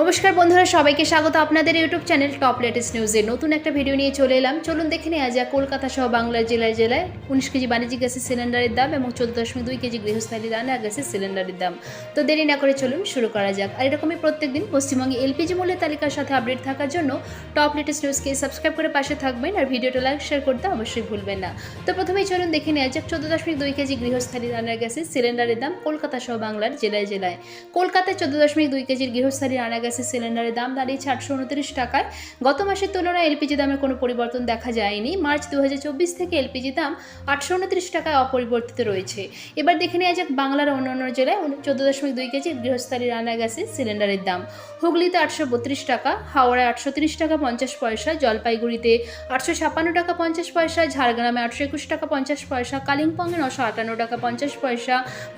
নমস্কার বন্ধুরা, সবাইকে স্বাগত আপনাদের ইউটিউব চ্যানেল টপ লেটেস্ট নিউজে। নতুন একটা ভিডিও নিয়ে চলে এলাম। চলুন দেখে নেওয়া যাক কলকাতা সহ বাংলার জেলায় জেলায় উনিশ কেজি বাণিজ্যিক গ্যাসের সিলিন্ডারের দাম এবং চোদ্দ দশমিক দুই কেজি গৃহস্থালী রান্না গ্যাসের সিলিন্ডারের দাম। তো দেরি না করে চলুন শুরু করা যাক। আর এরকমই প্রত্যেকদিন পশ্চিমবঙ্গে এলপিজি মূল্যের তালিকার সাথে আপডেট থাকার জন্য টপ লেটেস্ট নিউজকে সাবস্ক্রাইব করে পাশে থাকবেন আর ভিডিওটা লাইক, শেয়ার করতে অবশ্যই ভুলবেন না। তো প্রথমেই চলুন দেখে নেওয়া যাক চোদ্দ দশমিক দুই কেজি গৃহস্থালী রান্নার গ্যাসের সিলিন্ডারের দাম কলকাতা সহ বাংলার জেলায় জেলায়। কলকাতায় চোদ্দ দশমিক দুই কেজির গৃহস্থালী রান্না গ্যাসের সিলিন্ডারের দাম দাঁড়িয়েছে আটশো উনত্রিশ টাকায়। গত মাসের তুলনায় এলপিজি দামের কোনো পরিবর্তন দেখা যায়নি। মার্চ দু হাজার চব্বিশ থেকে এলপিজি দাম আটশো উনত্রিশ টাকায় অপরিবর্তিত রয়েছে। এবার দেখে নেওয়া যাক বাংলার অন্যান্য জেলায় চোদ্দ দশমিক দুই কেজি গৃহস্থালী রান্না গ্যাসের সিলিন্ডারের দাম। হুগলিতে আটশো বত্রিশ টাকা, হাওড়ায় আটশো তিরিশ টাকা, পঞ্চাশ পয়সা, জলপাইগুড়িতে আটশো ছাপ্পান্ন টাকা, পঞ্চাশ পয়সা, ঝাড়গ্রামে আটশো একুশ টাকা, পঞ্চাশ পয়সা, কালিম্পংয়ে নশো আটান্ন টাকা, পঞ্চাশ পয়সা,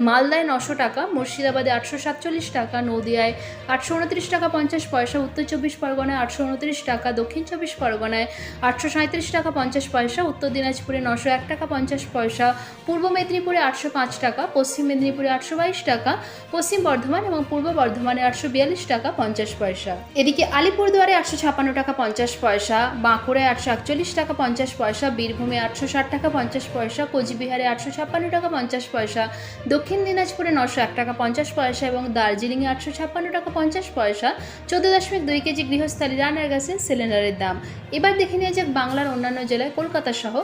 মালদায় নশো টাকা, মুর্শিদাবাদে আটশো সাতচল্লিশ টাকা, নদিয়ায় আটশো উনত্রিশ টাকা পঞ্চাশ পয়সা উত্তর চব্বিশ পরগনায় আটশো উনত্রিশ টাকা দক্ষিণ চব্বিশ পরগনায় আটশো সাঁত্রিশ টাকা পঞ্চাশ পয়সা উত্তর দিনাজপুরে নশো এক টাকা পঞ্চাশ পয়সা পূর্ব মেদিনীপুরে আটশো পাঁচ টাকা পশ্চিম মেদিনীপুরে আটশো বাইশ টাকা পশ্চিম বর্ধমান এবং পূর্ব বর্ধমানে আটশো বিয়াল্লিশ টাকা পঞ্চাশ পয়সা এদিকে আলিপুরদুয়ারে আটশো ছাপান্ন টাকা পঞ্চাশ পয়সা বাঁকুড়ায় আটশো একচল্লিশ টাকা পঞ্চাশ পয়সা বীরভূমে আটশো ষাট টাকা পঞ্চাশ পয়সা কোচবিহারে আটশো ছাপ্পান্ন টাকা পঞ্চাশ পয়সা দক্ষিণ দিনাজপুরে নশো এক টাকা পঞ্চাশ পয়সা এবং দার্জিলিংয়ে আটশো ছাপ্পান্ন টাকা পঞ্চাশ পয়সা চোদ্দ দশমিক দুই কেজি গৃহস্থালী রান্নার গ্যাসের সিলিন্ডারের দাম। এবার দেখে নেওয়া যাক বাংলার অন্যান্য জেলায় কলকাতা সহ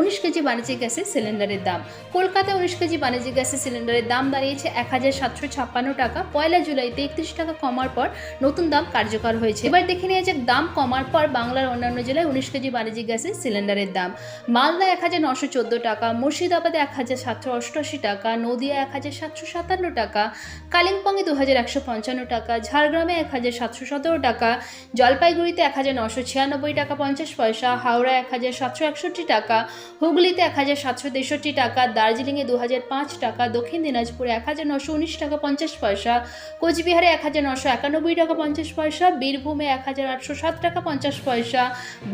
উনিশ কেজি বাণিজ্যিক গ্যাসের সিলিন্ডারের দাম। কলকাতায় উনিশ কেজি বাণিজ্যিক গ্যাসের সিলিন্ডারের দাম দাঁড়িয়েছে এক হাজার সাতশো ছাপ্পান্ন টাকা। পয়লা জুলাইতে একত্রিশ টাকা কমার পর নতুন দাম কার্যকর হয়েছে। এবার দেখে নেওয়া যাক দাম কমার পর বাংলার অন্যান্য জেলায় উনিশ কেজি বাণিজ্যিক গ্যাসের সিলিন্ডারের দাম। মালদা এক হাজার নশো চোদ্দ টাকা, মুর্শিদাবাদে এক হাজার সাতশো অষ্টআশি টাকা নদিয়া এক হাজার সাতশো সাতান্ন টাকা, কালিম্পংয়ে দু হাজার একশো পঞ্চান্ন টাকা, ঝাড়গ্রামে এক হাজার সাতশো সতেরো টাকা জলপাইগুড়িতে এক হাজার নশো ছিয়ানব্বই টাকা পঞ্চাশ পয়সা হাওড়া এক হাজার সাতশো একষট্টি টাকা হুগলিতে এক হাজার সাতশো তেষট্টি টাকা দার্জিলিংয়ে দু হাজার পাঁচ টাকা দক্ষিণ দিনাজপুরে এক হাজার নশো উনিশ টাকা পঞ্চাশ পয়সা কোচবিহারে এক হাজার নশো একানব্বই টাকা পঞ্চাশ পয়সা বীরভূমে এক হাজার আটশো সাত টাকা পঞ্চাশ পয়সা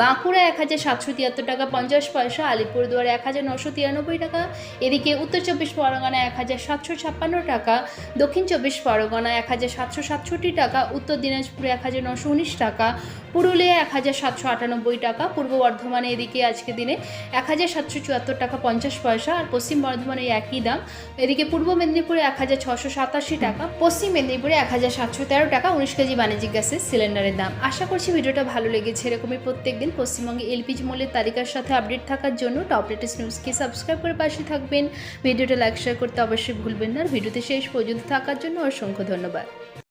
বাঁকুড়া এক হাজার সাতশো তিয়াত্তর টাকা পঞ্চাশ পয়সা আলিপুরদুয়ারে এক হাজার নশো তিরানব্বই টাকা এদিকে উত্তর চব্বিশ পরগনা এক হাজার সাতশো ছাপ্পান্ন টাকা দক্ষিণ চব্বিশ পরগনা এক হাজার সাতশো সাতষট্টি টাকা উত্তর দিনাজপুরে এক হাজার নশো উনিশ টাকা পুরুলিয়া এক হাজার সাতশো আটানব্বই টাকা, পূর্ব বর্ধমানে এদিকে আজকে দিনে এক হাজার সাতশো চুয়াত্তর টাকা পঞ্চাশ পয়সা, আর পশ্চিম বর্ধমানে একই দাম। এদিকে পূর্ব মেদিনীপুরে এক হাজার ছশো সাতাশি টাকা, পশ্চিম মেদিনীপুরে এক হাজার সাতশো তেরো টাকা, উনিশ কেজি বাণিজ্যিক গ্যাসের সিলিন্ডারের দাম। আশা করছি ভিডিওটা ভালো লেগেছে, এরকমই প্রত্যেকদিন পশ্চিমবঙ্গে এলপিজি মূল্যের তালিকার সাথে আপডেট থাকার জন্য টপ লেটেস্ট নিউজকে সাবস্ক্রাইব করে পাশে থাকবেন। ভিডিওটা লাইক, শেয়ার করতে অবশ্যই ভুলবেন না ভিডিওতে শেষ পর্যন্ত থাকার জন্য অসংখ্য ধন্যবাদ।